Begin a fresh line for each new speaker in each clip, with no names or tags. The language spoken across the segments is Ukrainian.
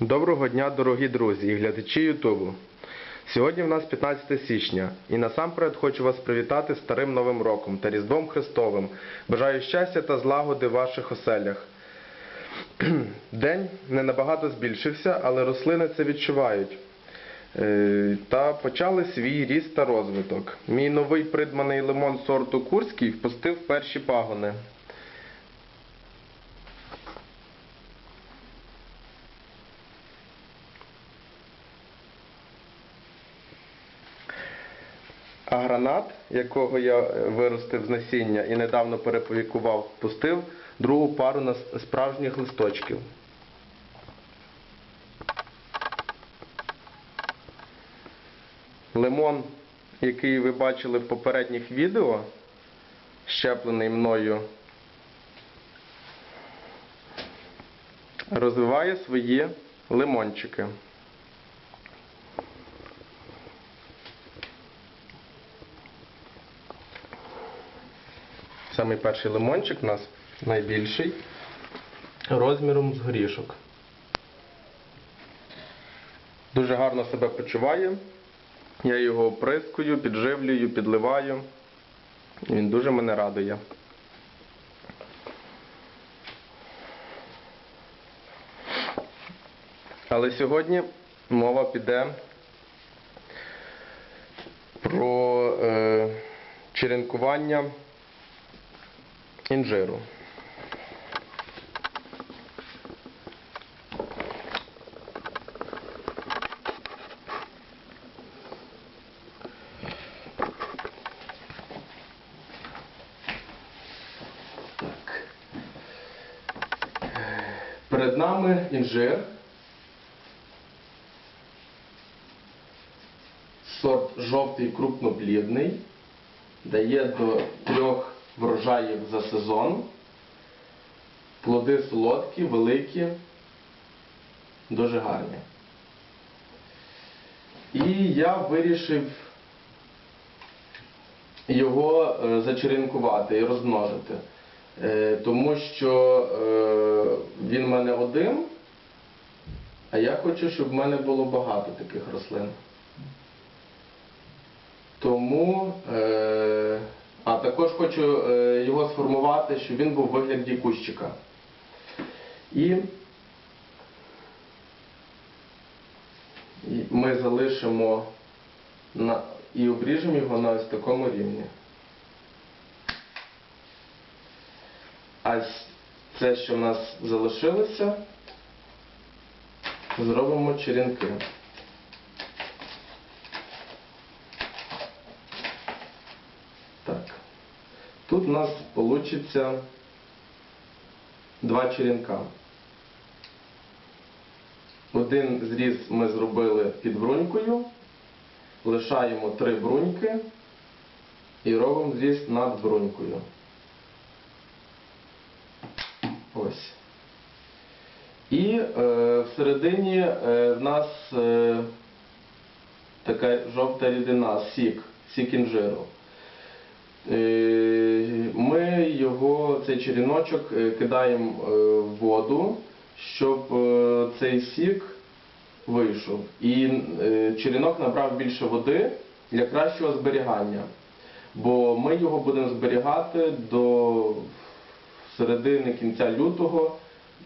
Доброго дня, дорогі друзі і глядачі Ютубу. Сьогодні в нас 15 січня, і насамперед хочу вас привітати Старим Новим Роком та Різдвом Христовим. Бажаю щастя та злагоди в ваших оселях. День не набагато збільшився, але рослини це відчувають. Е, Та почали свій ріст та розвиток. Мій новий придбаний лимон сорту Курський впустив перші пагони. А гранат, якого я е, виростив з насіння і недавно переповікував, пустив другу пару нас- справжніх листочків. Лимон, який ви бачили в попередніх відео, щеплений мною, розвиває свої лимончики. Самий перший лимончик у нас найбільший, розміром з горішок. Дуже гарно себе почуває. Я його оприскую, підживлюю, підливаю. Він дуже мене радує. Але сьогодні мова піде про е, черенкування інжиру. Перед нами інжир. Сорт жовтий крупноплідний. Дає до трьох врожаїв за сезон. Плоди солодкі, великі, дуже гарні. І я вирішив його е, зачеренкувати і розмножити. Е, Тому що е, він в мене один, а я хочу, щоб в мене було багато таких рослин. Тому, також хочу е, його сформувати, щоб він був у вигляді кущика. І, ми залишимо і обріжемо його на ось такому рівні. А це, що в нас залишилося, зробимо черенки. Тут у нас вийде два черенка. Один зріз ми зробили під брунькою, лишаємо три бруньки і робимо зріз над брунькою. Ось. І е, всередині е, в нас е, така жовта рідина, сік, сік інжиру. Е, Ми його, цей черіночок, е, кидаємо е, в воду, щоб цей сік вийшов. І черінок набрав більше води для кращого зберігання. Бо ми його будемо зберігати до середини кінця лютого,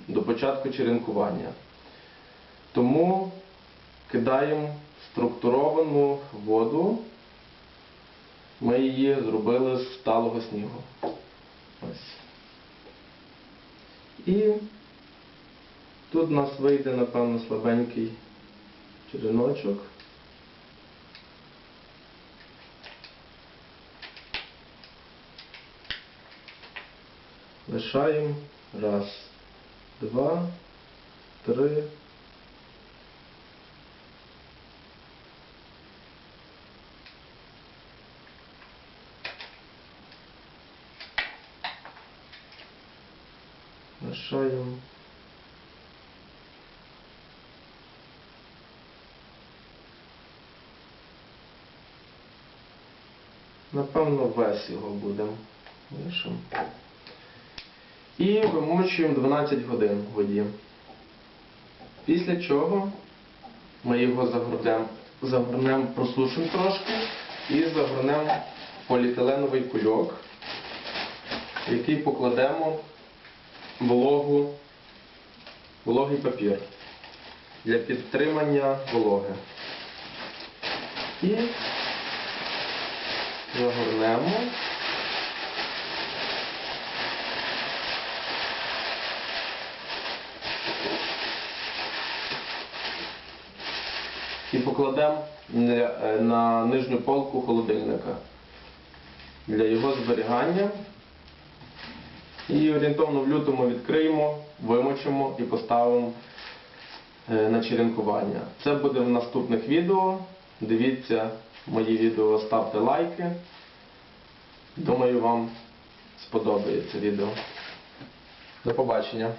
до початку черенкування. Тому кидаємо структуровану воду. Ми її зробили з сталого снігу. Ось. І тут у нас вийде, напевно, слабенький череночок. Лишаємо. Раз, два, три. Лишаємо. Напевно, весь його будемо. Лишимо. І вимочуємо 12 годин в воді. Після чого ми його загорнемо, загорнемо просушимо трошки і загорнемо поліетиленовий кульок, який покладемо вологу, вологий папір для підтримання вологи. І загорнемо. І покладемо е, на нижню полку холодильника для його зберігання. І орієнтовно в лютому відкриємо, вимочимо і поставимо е, на черенкування. Це буде в наступних відео. Дивіться мої відео, ставте лайки. Думаю, вам сподобається відео. До побачення.